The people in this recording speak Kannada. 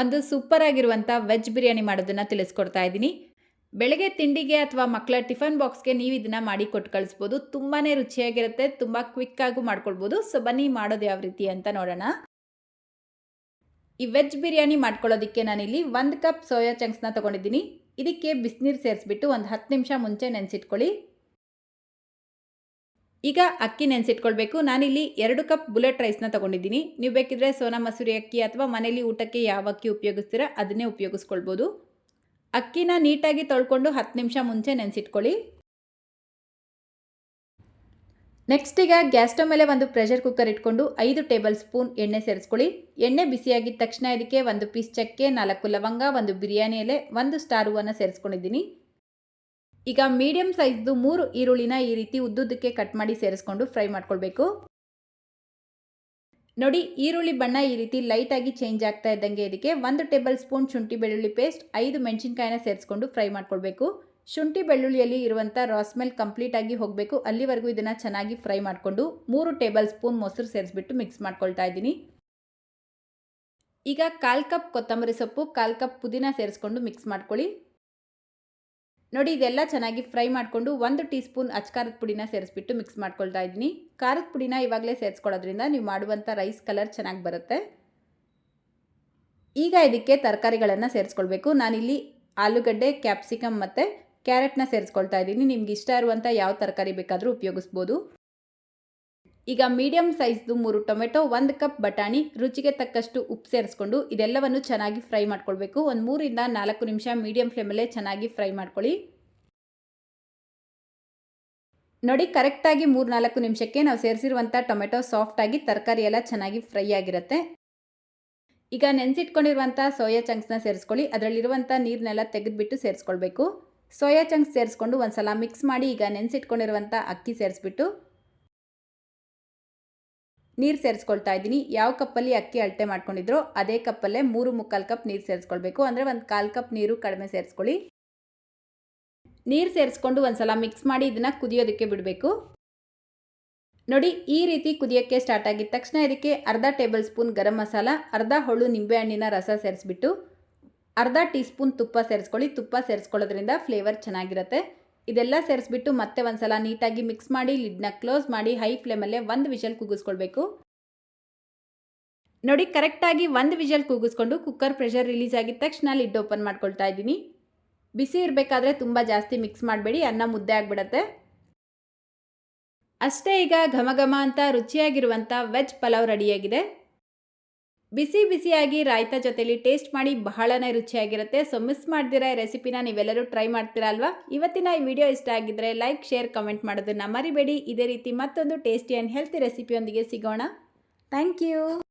ಒಂದು ಸೂಪರ್ ಆಗಿರುವಂಥ ವೆಜ್ ಬಿರಿಯಾನಿ ಮಾಡೋದನ್ನು ತಿಳಿಸ್ಕೊಡ್ತಾ ಇದ್ದೀನಿ. ಬೆಳಗ್ಗೆ ತಿಂಡಿಗೆ ಅಥವಾ ಮಕ್ಕಳ ಟಿಫನ್ ಬಾಕ್ಸ್ಗೆ ನೀವು ಇದನ್ನು ಮಾಡಿ ಕೊಟ್ಟು ಕಳಿಸ್ಬೋದು. ತುಂಬಾ ರುಚಿಯಾಗಿರುತ್ತೆ, ತುಂಬ ಕ್ವಿಕ್ಕಾಗೂ ಮಾಡ್ಕೊಳ್ಬೋದು. ಸೊ ಬನ್ನಿ ಮಾಡೋದು ಯಾವ ರೀತಿ ಅಂತ ನೋಡೋಣ. ಈ ವೆಜ್ ಬಿರಿಯಾನಿ ಮಾಡ್ಕೊಳ್ಳೋದಕ್ಕೆ ನಾನಿಲ್ಲಿ ಒಂದು ಕಪ್ ಸೋಯಾ ಚಂಕ್ಸ್ನ ತೊಗೊಂಡಿದ್ದೀನಿ. ಇದಕ್ಕೆ ಬಿಸಿನೀರು ಸೇರಿಸ್ಬಿಟ್ಟು ಒಂದು ಹತ್ತು ನಿಮಿಷ ಮುಂಚೆ ನೆನೆಸಿಟ್ಕೊಳ್ಳಿ. ಈಗ ಅಕ್ಕಿ ನೆನೆಸಿಟ್ಕೊಳ್ಬೇಕು. ನಾನಿಲ್ಲಿ ಎರಡು ಕಪ್ ಬುಲೆಟ್ ರೈಸ್ನ ತೊಗೊಂಡಿದ್ದೀನಿ. ನೀವು ಬೇಕಿದ್ರೆ ಸೋನಾ ಮಸೂರಿ ಅಕ್ಕಿ ಅಥವಾ ಮನೇಲಿ ಊಟಕ್ಕೆ ಯಾವ ಅಕ್ಕಿ ಉಪಯೋಗಿಸ್ತೀರಾ ಅದನ್ನೇ ಉಪಯೋಗಿಸ್ಕೊಳ್ಬೋದು. ಅಕ್ಕಿನ ನೀಟಾಗಿ ತೊಳ್ಕೊಂಡು ಹತ್ತು ನಿಮಿಷ ಮುಂಚೆ ನೆನೆಸಿಟ್ಕೊಳ್ಳಿ. ನೆಕ್ಸ್ಟ್ ಈಗ ಗ್ಯಾಸ್ ಸ್ಟವ್ ಮೇಲೆ ಒಂದು ಪ್ರೆಷರ್ ಕುಕ್ಕರ್ ಇಟ್ಕೊಂಡು ಐದು ಟೇಬಲ್ ಸ್ಪೂನ್ ಎಣ್ಣೆ ಸೇರಿಸ್ಕೊಳ್ಳಿ. ಎಣ್ಣೆ ಬಿಸಿಯಾಗಿದ್ದ ತಕ್ಷಣ ಇದಕ್ಕೆ ಒಂದು ಪೀಸ್ ಚಕ್ಕೆ, ನಾಲ್ಕು ಲವಂಗ, ಒಂದು ಬಿರಿಯಾನಿ ಎಲೆ, ಒಂದು ಸ್ಟಾರ್ ಹೂವನ್ನು ಸೇರಿಸ್ಕೊಂಡಿದ್ದೀನಿ. ಈಗ ಮೀಡಿಯಂ ಸೈಜ್ದು ಮೂರು ಈರುಳ್ಳಿನ ಈ ರೀತಿ ಉದ್ದುದ್ದಕ್ಕೆ ಕಟ್ ಮಾಡಿ ಸೇರಿಸ್ಕೊಂಡು ಫ್ರೈ ಮಾಡ್ಕೊಳ್ಬೇಕು. ನೋಡಿ, ಈರುಳ್ಳಿ ಬಣ್ಣ ಈ ರೀತಿ ಲೈಟಾಗಿ ಚೇಂಜ್ ಆಗ್ತಾ ಇದ್ದಂಗೆ ಇದಕ್ಕೆ ಒಂದು ಟೇಬಲ್ ಸ್ಪೂನ್ ಶುಂಠಿ ಬೆಳ್ಳುಳ್ಳಿ ಪೇಸ್ಟ್ ಐದು ಮೆಣಸಿನ್ಕಾಯಿನ ಸೇರಿಸ್ಕೊಂಡು ಫ್ರೈ ಮಾಡ್ಕೊಳ್ಬೇಕು. ಶುಂಠಿ ಬೆಳ್ಳುಳ್ಳಿಯಲ್ಲಿ ಇರುವಂಥ ರಾಸ್ಮೆಲ್ ಕಂಪ್ಲೀಟ್ ಆಗಿ ಹೋಗಬೇಕು. ಅಲ್ಲಿವರೆಗೂ ಇದನ್ನು ಚೆನ್ನಾಗಿ ಫ್ರೈ ಮಾಡಿಕೊಂಡು ಮೂರು ಟೇಬಲ್ ಸ್ಪೂನ್ ಮೊಸರು ಸೇರಿಸ್ಬಿಟ್ಟು ಮಿಕ್ಸ್ ಮಾಡ್ಕೊಳ್ತಾ ಇದ್ದೀನಿ. ಈಗ ಕಾಲು ಕಪ್ ಕೊತ್ತಂಬರಿ ಸೊಪ್ಪು, ಕಾಲು ಕಪ್ ಪುದೀನ ಸೇರಿಸ್ಕೊಂಡು ಮಿಕ್ಸ್ ಮಾಡ್ಕೊಳ್ಳಿ. ನೋಡಿ, ಇದೆಲ್ಲ ಚೆನ್ನಾಗಿ ಫ್ರೈ ಮಾಡಿಕೊಂಡು ಒಂದು ಟೀ ಸ್ಪೂನ್ ಅಚ್ಕಾರದ ಪುಡಿನ ಸೇರಿಸ್ಬಿಟ್ಟು ಮಿಕ್ಸ್ ಮಾಡ್ಕೊಳ್ತಾ ಇದ್ದೀನಿ. ಖಾರದ ಪುಡಿನ ಇವಾಗಲೇ ಸೇರಿಸ್ಕೊಳ್ಳೋದ್ರಿಂದ ನೀವು ಮಾಡುವಂಥ ರೈಸ್ ಕಲರ್ ಚೆನ್ನಾಗಿ ಬರುತ್ತೆ. ಈಗ ಇದಕ್ಕೆ ತರಕಾರಿಗಳನ್ನು ಸೇರಿಸ್ಕೊಳ್ಬೇಕು. ನಾನಿಲ್ಲಿ ಆಲೂಗಡ್ಡೆ, ಕ್ಯಾಪ್ಸಿಕಮ್ ಮತ್ತು ಕ್ಯಾರೆಟ್ನ ಸೇರಿಸ್ಕೊಳ್ತಾ ಇದ್ದೀನಿ. ನಿಮ್ಗೆ ಇಷ್ಟ ಇರುವಂಥ ಯಾವ ತರಕಾರಿ ಬೇಕಾದರೂ ಉಪಯೋಗಿಸ್ಬೋದು. ಈಗ ಮೀಡಿಯಂ ಸೈಜ್ದು ಮೂರು ಟೊಮೆಟೊ, ಒಂದು ಕಪ್ ಬಟಾಣಿ, ರುಚಿಗೆ ತಕ್ಕಷ್ಟು ಉಪ್ಪು ಸೇರಿಸ್ಕೊಂಡು ಇದೆಲ್ಲವನ್ನು ಚೆನ್ನಾಗಿ ಫ್ರೈ ಮಾಡ್ಕೊಳ್ಬೇಕು. ಒಂದು ಮೂರಿಂದ ನಾಲ್ಕು ನಿಮಿಷ ಮೀಡಿಯಂ ಫ್ಲೇಮಲ್ಲೇ ಚೆನ್ನಾಗಿ ಫ್ರೈ ಮಾಡ್ಕೊಳ್ಳಿ. ನೋಡಿ ಕರೆಕ್ಟಾಗಿ ಮೂರು ನಾಲ್ಕು ನಿಮಿಷಕ್ಕೆ ನಾವು ಸೇರಿಸಿರುವಂಥ ಟೊಮೆಟೊ ಸಾಫ್ಟಾಗಿ ತರಕಾರಿ ಎಲ್ಲ ಚೆನ್ನಾಗಿ ಫ್ರೈ ಆಗಿರುತ್ತೆ. ಈಗ ನೆನೆಸಿಟ್ಕೊಂಡಿರುವಂಥ ಸೋಯಾ ಚಂಕ್ಸ್ನ ಸೇರಿಸ್ಕೊಳ್ಳಿ. ಅದರಲ್ಲಿರುವಂಥ ನೀರನ್ನೆಲ್ಲ ತೆಗೆದುಬಿಟ್ಟು ಸೇರಿಸ್ಕೊಳ್ಬೇಕು. ಸೋಯಾ ಚಂಕ್ಸ್ ಸೇರಿಸ್ಕೊಂಡು ಒಂದು ಸಲ ಮಿಕ್ಸ್ ಮಾಡಿ ಈಗ ನೆನೆಸಿಟ್ಕೊಂಡಿರುವಂಥ ಅಕ್ಕಿ ಸೇರಿಸ್ಬಿಟ್ಟು ನೀರು ಸೇರಿಸ್ಕೊಳ್ತಾ ಇದ್ದೀನಿ. ಯಾವ ಕಪ್ಪಲ್ಲಿ ಅಕ್ಕಿ ಅಳತೆ ಮಾಡ್ಕೊಂಡಿದ್ರೋ ಅದೇ ಕಪ್ಪಲ್ಲೇ ಮೂರು ಮುಕ್ಕಾಲು ಕಪ್ ನೀರು ಸೇರಿಸ್ಕೊಳ್ಬೇಕು. ಅಂದರೆ ಒಂದು ಕಾಲು ಕಪ್ ನೀರು ಕಡಿಮೆ ಸೇರಿಸ್ಕೊಳ್ಳಿ. ನೀರು ಸೇರಿಸ್ಕೊಂಡು ಒಂದು ಸಲ ಮಿಕ್ಸ್ ಮಾಡಿ ಇದನ್ನು ಕುದಿಯೋದಕ್ಕೆ ಬಿಡಬೇಕು. ನೋಡಿ, ಈ ರೀತಿ ಕುದಿಯೋಕ್ಕೆ ಸ್ಟಾರ್ಟ್ ಆಗಿದ ತಕ್ಷಣ ಇದಕ್ಕೆ ಅರ್ಧ ಟೇಬಲ್ ಸ್ಪೂನ್ ಗರಂ ಮಸಾಲ, ಅರ್ಧ ಹೊಳು ನಿಂಬೆಹಣ್ಣಿನ ರಸ ಸೇರಿಸ್ಬಿಟ್ಟು, ಅರ್ಧ ಟೀ ಸ್ಪೂನ್ ತುಪ್ಪ ಸೇರಿಸ್ಕೊಳ್ಳಿ. ತುಪ್ಪ ಸೇರಿಸ್ಕೊಳ್ಳೋದ್ರಿಂದ ಫ್ಲೇವರ್ ಚೆನ್ನಾಗಿರುತ್ತೆ. ಇದೆಲ್ಲ ಸೇರಿಸ್ಬಿಟ್ಟು ಮತ್ತೆ ಒಂದ್ಸಲ ನೀಟಾಗಿ ಮಿಕ್ಸ್ ಮಾಡಿ ಲಿಡ್ನ ಕ್ಲೋಸ್ ಮಾಡಿ ಹೈ ಫ್ಲೇಮಲ್ಲೇ ಒಂದು ವಿಷಲ್ ಕೂಗಿಸ್ಕೊಳ್ಬೇಕು ನೋಡಿ ಕರೆಕ್ಟಾಗಿ ಒಂದು ವಿಷಲ್ ಕೂಗಿಸ್ಕೊಂಡು ಕುಕ್ಕರ್ ಪ್ರೆಷರ್ ರಿಲೀಸ್ ಆಗಿದ ತಕ್ಷಣ ಲಿಡ್ ಓಪನ್ ಮಾಡ್ಕೊಳ್ತಾ ಇದ್ದೀನಿ. ಬಿಸಿ ಇರಬೇಕಾದ್ರೆ ತುಂಬ ಜಾಸ್ತಿ ಮಿಕ್ಸ್ ಮಾಡಬೇಡಿ, ಅನ್ನ ಮುದ್ದೆ ಆಗಿಬಿಡತ್ತೆ. ಅಷ್ಟೇ ಈಗ ಘಮ ಘಮ ಅಂತ ರುಚಿಯಾಗಿರುವಂಥ ವೆಜ್ ಪಲಾವ್ ರೆಡಿಯಾಗಿದೆ ಬಿಸಿ ಬಿಸಿಯಾಗಿ ರಾಯ್ತ ಜೊತೆಲಿ ಟೇಸ್ಟ್ ಮಾಡಿ ಬಹಳನೇ ರುಚಿಯಾಗಿರುತ್ತೆ. ಸೊ ಮಿಸ್ ಮಾಡ್ದಿರ ರೆಸಿಪಿನ ನೀವೆಲ್ಲರೂ ಟ್ರೈ ಮಾಡ್ತೀರಾ ಅಲ್ವಾ ಇವತ್ತಿನ ಈ ವಿಡಿಯೋ ಇಷ್ಟ ಆಗಿದ್ರೆ ಲೈಕ್ ಶೇರ್ ಕಮೆಂಟ್ ಮಾಡೋದನ್ನ ಮರಿಬೇಡಿ. ಇದೇ ರೀತಿ ಮತ್ತೊಂದು ಟೇಸ್ಟಿ ಆ್ಯಂಡ್ ಹೆಲ್ತಿ ರೆಸಿಪಿಯೊಂದಿಗೆ ಸಿಗೋಣ. Thank you